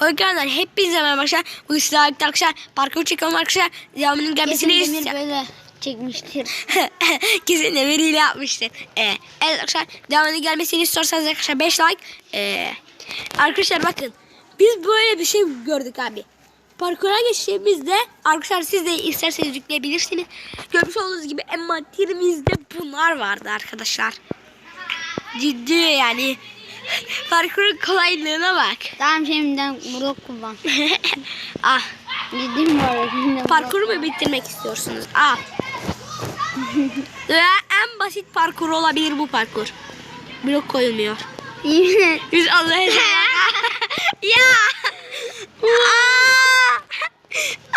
Arkadaşlar hepinize merhaba arkadaşlar. Bugün sizlerle arkadaşlar parkur çekiyorum arkadaşlar. Devamının gelmesini Kesin Demir böyle çekmiştir. Kesin emiriyle yapmıştır. Ee, evet arkadaşlar devamının gelmesini istiyorsanız arkadaşlar 5 like. Ee, arkadaşlar bakın biz böyle bir şey gördük abi. Parkura geçtiğimizde arkadaşlar siz de isterseniz yükleyebilirsiniz. Görmüş olduğunuz gibi envanterimizde bunlar vardı arkadaşlar. Ciddi yani. Parkurun kolaylığına bak. tamam şimdiden blok kullan. ah. Ciddi mi var? Parkuru mu bitirmek istiyorsunuz? Ve en basit parkur olabilir bu parkur. Blok koyulmuyor. Biz Allah'a Ya. Aa!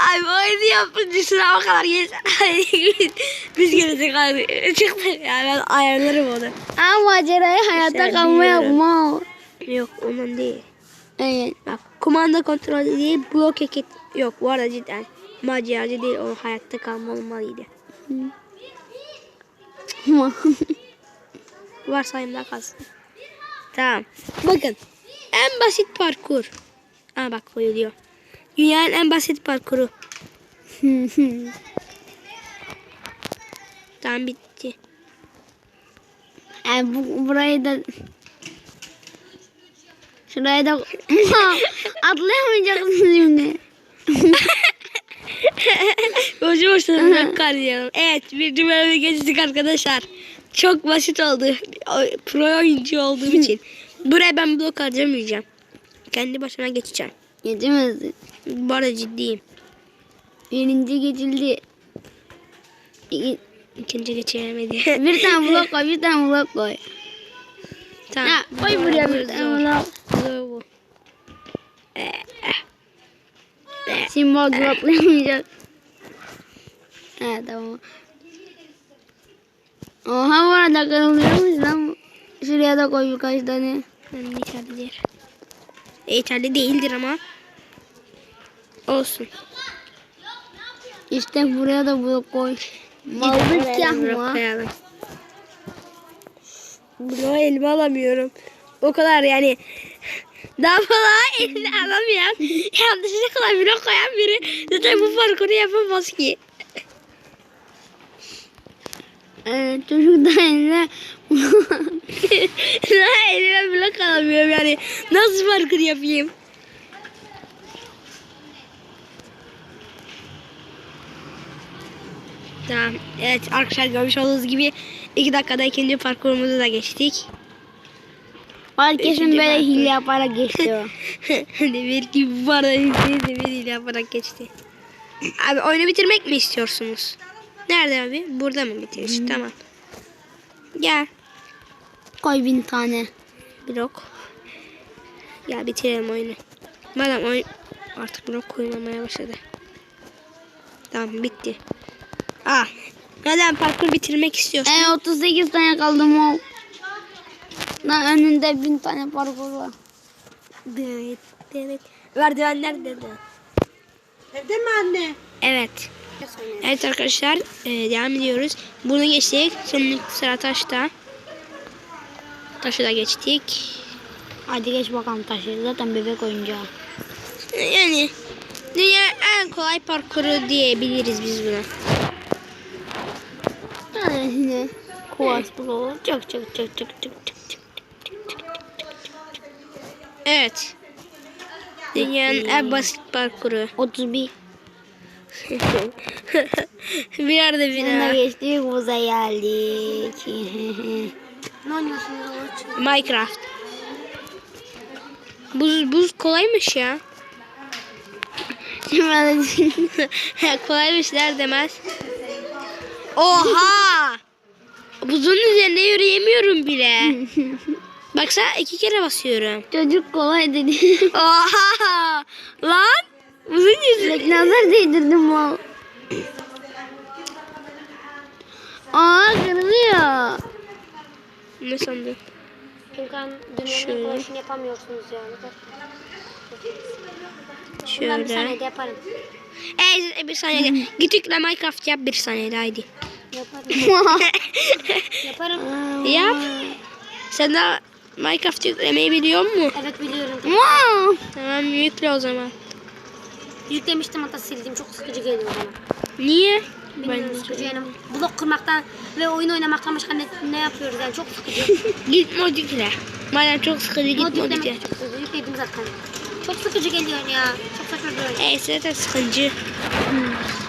Ay bu oyunu yapıcısına o kadar geç. Biz gelecek abi. Çıktı ya ben ayarlarım onu. Ama macerayı hayatta biliyorum. kuma. Yok onun değil. Evet. Bak kumanda kontrol değil blok eket yok bu arada cidden maceracı değil o hayatta kalma olmalıydı. Varsayımda kalsın. Tamam. Bakın en basit parkur. Aa bak koyuluyor. Dünyanın en basit parkuru. Tamam bitti. yani bu, burayı da Şuraya da atlayamayacaksın şimdi. Boşu boşuna kar diyorum. Evet bir bölümü geçtik arkadaşlar. Çok basit oldu. Pro oyuncu olduğum için. Buraya ben blok harcamayacağım. Kendi başıma geçeceğim. Geçemezsin. Bu arada ciddiyim. Birinci geçildi. İki- İkinci geçemedi. Bir tane blok koy, bir tane blok koy. tamam. Ha, koy buraya bir tane blok. Zor bu. Ee, Şimdi bak bloklayamayacak. Ha tamam. Oha bu arada kırılıyormuş lan. Şuraya da koy birkaç tane. değil. E, yeterli değildir ama. Olsun. İşte buraya da blok koy. Maldık ya koyalım. Bloğu elime alamıyorum. O kadar yani. Daha falan eline alamıyorum. Yanlışlıkla blok koyan biri zaten bu parkuru yapamaz ki. Evet çocuk da eline elime blok alamıyorum yani. Nasıl parkur yapayım? Tamam. Evet arkadaşlar görmüş olduğunuz gibi 2 dakikada ikinci parkurumuzu da geçtik. Herkesin böyle parkur. hile yaparak geçiyor. Demir gibi bu arada yüzdeyiz demir ile yaparak geçti. Abi oyunu bitirmek mi istiyorsunuz? Nerede abi? Burada mı bitiriş? Tamam. Gel. Koy bin tane. Blok. Ya bitirelim oyunu. Madem oyun artık blok koymamaya başladı. Tamam bitti. Ah. Madem parkur bitirmek istiyorsun. E 38 tane kaldı mı? Lan önünde bin tane parkur var. Evet. Evet. Merdivenler dedi. Evde mi anne? Evet. Evet arkadaşlar e, devam ediyoruz. Bunu geçtik. Şimdi sıra taşta. Taşı da geçtik. Hadi geç bakalım taşı. Zaten bebek oyuncağı. Yani dünya en kolay parkuru diyebiliriz biz buna. Yani kuvars bloğu. Çık çık çık çık çık çık çık. Evet. Dünyanın en basit parkuru. 31. bir yerde Sonunda daha. geçtik buza geldik. Ne? Minecraft. Buz, buz kolaymış ya. Kolaymış der demez. Oha! Buzun üzerinde yürüyemiyorum bile. Baksana iki kere basıyorum. çocuk kolay dedi. Oha! Lan! Buzun yüzü. Nazar değdirdim mal. Aa kırılıyor. Ne sandın? Furkan Şöyle. dünyanın işini yapamıyorsunuz yani. Ben bir Şöyle. saniyede yaparım. Ee, bir saniye. Git yükle Minecraft yap bir saniyede haydi. Yaparım. yaparım. Yap. Sen de Minecraft yüklemeyi biliyor musun? Evet biliyorum. Wow. Tamam yükle o zaman. Yüklemiştim hatta sildim. Çok sıkıcı geliyor bana. Niye? Bilmiyorum sıkıcı yani. Blok kırmaktan ve oyun oynamaktan başka ne, ne yapıyoruz yani çok sıkıcı. Git mod yükle. Madem çok sıkıcı git Mod mod yüklemek yükle. çok sıkıcı. Yükledim zaten. Çok sıkıcı geliyor ya. Çok saçma bir oyun. Zaten sıkıcı.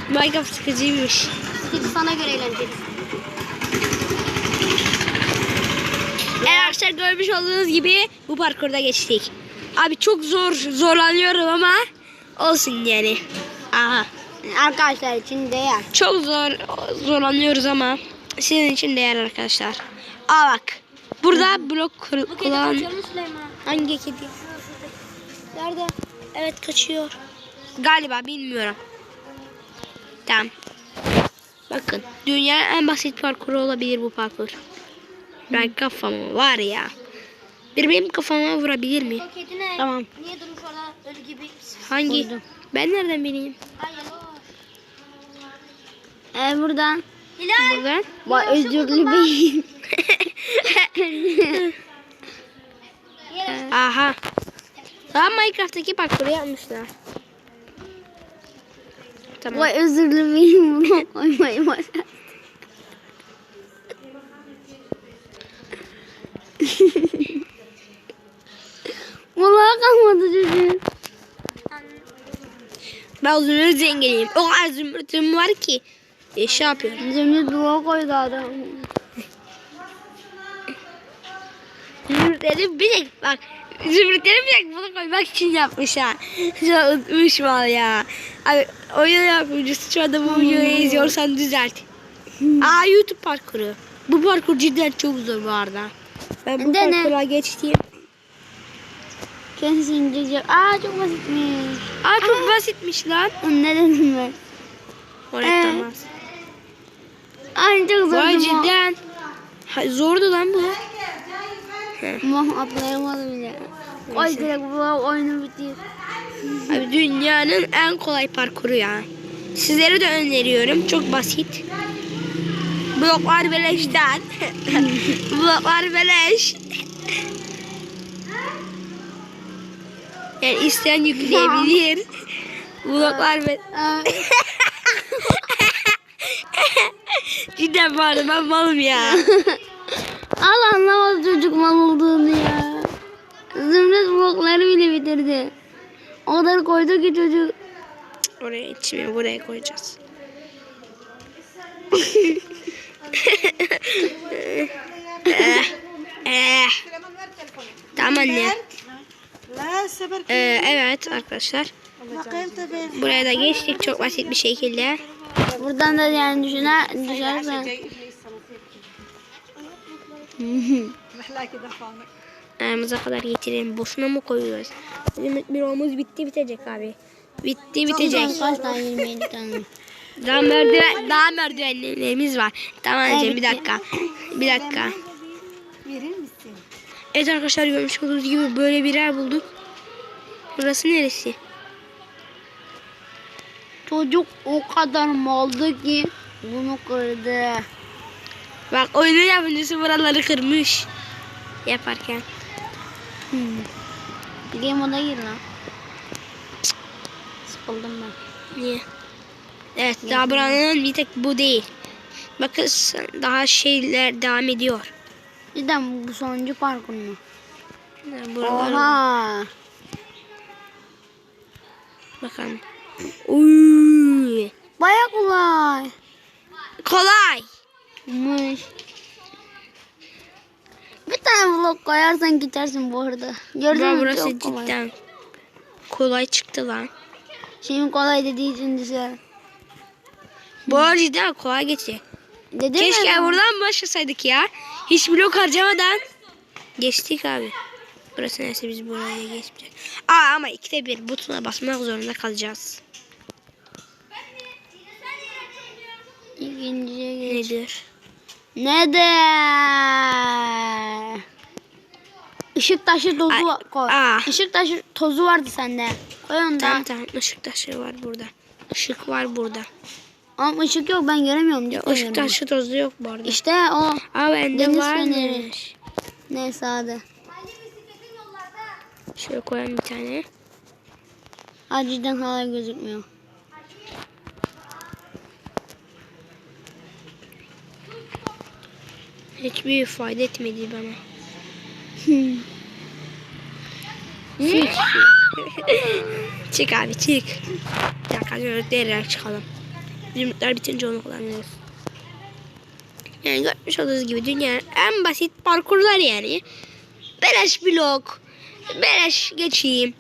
Minecraft sıkıcıymış. Sıkıcı sana göre eğlenceli. Evet arkadaşlar görmüş olduğunuz gibi bu parkurda geçtik. Abi çok zor zorlanıyorum ama olsun yani. Aha. Arkadaşlar için değer. Çok zor zorlanıyoruz ama sizin için değer arkadaşlar. Aa bak. Burada blok Bu kedi kullan. Hangi kedi? Nerede? Evet kaçıyor. Galiba bilmiyorum. Tamam. Bakın dünyanın en basit parkuru olabilir bu parkur. Ben kafamı var ya. Bir benim kafama vurabilir mi? Tamam. Niye durmuş orada ölü gibi? Hangi? Ben nereden bileyim? Ay yaloş. Ee, buradan. Hilal. Buradan. Vay özürlü beyim. Aha. Daha Minecraft'taki parkuru yapmışlar. Tamam. Vay özürlü beyim. Bunu koymayı başar. Vallahi kalmadı çocuğun. Ben zümrüt zenginiyim. O kadar zümrütüm var ki. E, şey yapıyorum. Zümrüt dua koydu adam. Zümrütleri bir tek bak. Zümrütleri bir tek bunu koymak için yapmış ha. Şu an unutmuş mal ya. Abi oyun yapımcısı şu anda bu videoyu izliyorsan düzelt. Aa YouTube parkuru. Bu parkur cidden çok zor bu arada. Ben bu Dene. parkura geçtim. Kendisi inceleyecek. Aa çok basitmiş. Aa çok basitmiş lan. Ne dedim ben? Oraya Ee, Ay çok zor. Vay cidden. Ha, zordu lan bu. Mah atlayamadım bile. Ay direkt bu oyunu bitir. Abi dünyanın en kolay parkuru ya. Sizlere de öneriyorum. Çok basit. Bloklar beleşten. Bloklar beleş. Yani isteyen yükleyebilir. Bloklar be Aa, Cidden bari ben malım ya. Al anlamaz çocuk mal olduğunu ya. Zümrüt blokları bile bitirdi. O kadar koydu ki çocuk. Cık, oraya içime buraya koyacağız. Eh, eh. Tamam anne. Ee, evet arkadaşlar. Buraya da geçtik çok basit bir şekilde. Buradan da yani düşüner düşersen. Ayağımıza kadar getirelim. Boşuna mı koyuyoruz? Bizim bloğumuz bitti bitecek abi. Bitti bitecek. Kaç tane Daha merdiven, daha merdivenlerimiz var. Tamam Cem bir dakika. Bir dakika. Verir misin? Evet arkadaşlar görmüş olduğunuz gibi böyle birer bulduk. Burası neresi? Çocuk o kadar maldı ki bunu kırdı. Bak oyunun yapımcısı buraları kırmış. Yaparken. Hmm. Game moda gir lan. Sıkıldım ben. Niye? Evet daha buranın bir tek bu değil. Bakın daha şeyler devam ediyor. Cidden bu sonuncu parkur mu? Buralar Oha. bakalım. Uy. Baya kolay. Kolay. Mış. Bir tane blok koyarsan geçersin bu arada. Gördün mü? burası Çok kolay. cidden kolay çıktı lan. Şimdi kolay dediği için düşer. Bu arada cidden kolay geçti. Dedim Keşke ya. buradan başlasaydık ya. Hiç blok harcamadan geçtik abi. Burası neyse biz buraya geçmeyeceğiz. Aa ama ikide bir butona basmak zorunda kalacağız. İkinciye geç. Nedir? Ne de? Işık taşı tozu Ay, var- koy. aa. Işık taşı tozu vardı sende. Koy onu. Tamam tamam ışık taşı var burada. Işık var burada. Ama ışık yok ben göremiyorum. Ya, ışık taşı tozu yok bu arada. İşte o. Aa bende varmış. feneri. Neyse hadi. Şöyle koyalım bir tane. Ha cidden hala gözükmüyor. Hiçbir fayda etmedi bana. çık abi çık. Ya kaçırdık değerler çıkalım. Zümrütler bitince onu kullanıyoruz. Yani görmüş olduğunuz gibi dünyanın en basit parkurlar yani. Beleş blok. Beleş geçeyim.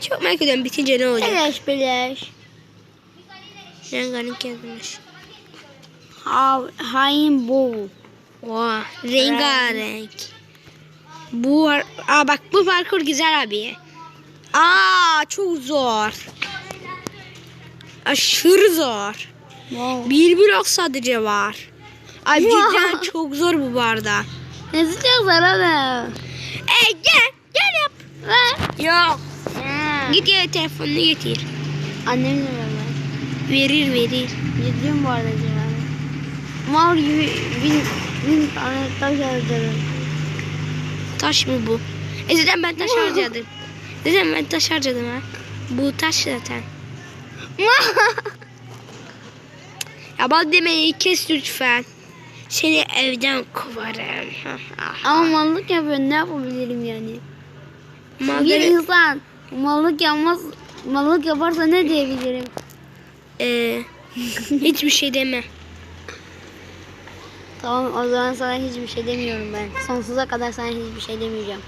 Çok merak ediyorum bitince ne olacak. Beleş beleş. Rengarenk yazmış. Ha, hain bu. Oha rengarenk. Bu. Aa bak bu parkur güzel abi. Aa çok zor. Aşırı zor. Wow. Bir blok sadece var. Ay cidden çok zor bu barda. Ne sıcak sana E gel gel yap. Ver. Yok. Ha. Git ya telefonunu getir. Annem de ver. Verir verir. Ciddiyim bu arada. Mal gibi bin, bin tane taş harcarım. Taş mı bu? E zaten ben taş harcadım. Zaten ben taş harcadım ha. Bu taş zaten. Ya bak demeyi kes lütfen. Seni evden kovarım. Ama mallık yapıyor ne yapabilirim yani? Bir insan mallık yapmaz, mallık yaparsa ne diyebilirim? e, hiçbir şey deme. Tamam o zaman sana hiçbir şey demiyorum ben. Sonsuza kadar sana hiçbir şey demeyeceğim.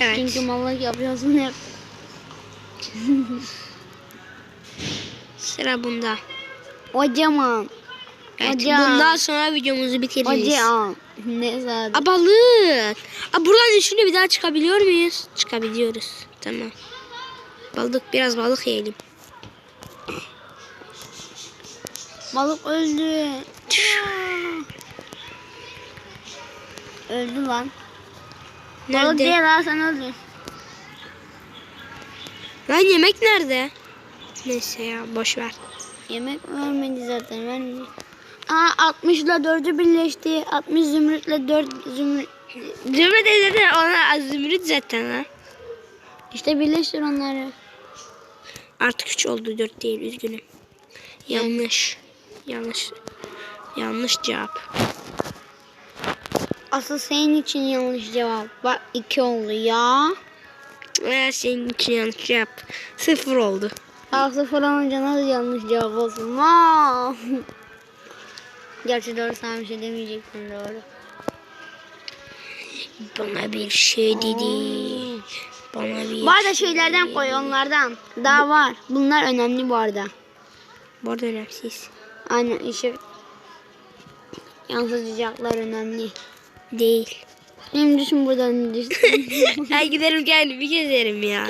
Evet. Çünkü mallık yapıyorsun hep. Sıra bunda. Kocaman. Evet, Hocam. bundan sonra videomuzu bitiririz. Kocaman. Ne zaten. A balık. A buradan üstüne bir daha çıkabiliyor muyuz? Çıkabiliyoruz. Tamam. Balık biraz balık yiyelim. Balık öldü. Öldü lan. Balık Nerede? değil lan sen öldün. Lan yemek nerede? Neyse ya boş ver. Yemek vermedi zaten vermedi. Aa 60 ile 4'ü birleşti. 60 zümrütle 4 zümrüt. Zümrüt dedi ona zümrüt zaten ha. İşte birleştir onları. Artık 3 oldu 4 değil üzgünüm. Yanlış. Yanlış. Yanlış cevap. Asıl senin için yanlış cevap. Bak 2 oldu ya. Eğer senin için yanlış cevap. Sıfır oldu. Bak sıfır olunca nasıl yanlış cevap olsun. Vaa. Gerçi doğru sana bir şey demeyecektim doğru. Bana bir şey dedi. Bana bir Bu arada şey şeylerden koy onlardan. Daha var. Bunlar önemli bu arada. Bu arada önemsiz. Aynen ışık yansıtacaklar önemli. Değil. Benim düşün buradan düştü. ben giderim kendimi gezerim ya.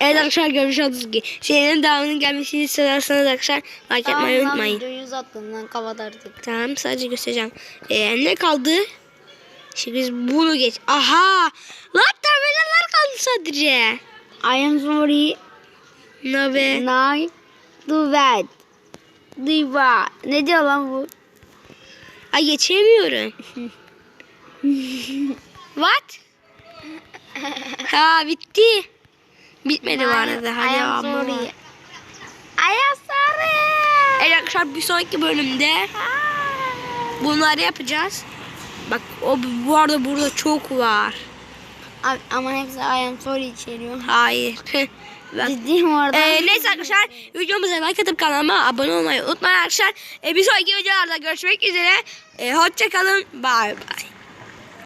Evet arkadaşlar görmüş olduğunuz gibi. Senin devamının gelmesini istiyorsanız arkadaşlar like etmeyi lan unutmayın. videoyu uzattın lan kapat artık. Tamam sadece göstereceğim. Ee, ne kaldı? Şimdi biz bunu geç. Aha! Lan tabelalar kaldı sadece. I am sorry. Ne be? Night. Do bad. Diva. Ne diyor lan bu? Ay geçemiyorum. What? ha bitti. Bitmedi bu arada. Hadi I am ama. sorry. I am sorry. Evet arkadaşlar bir sonraki bölümde bunları yapacağız. Bak o bu arada burada çok var. Ama hepsi I am sorry içeriyor. Hayır. Bak. Ciddiyim orada. Ee, neyse arkadaşlar videomuza like atıp kanalıma abone olmayı unutmayın arkadaşlar. Ee, bir sonraki videolarda görüşmek üzere. Ee, hoşçakalın. Bye bye.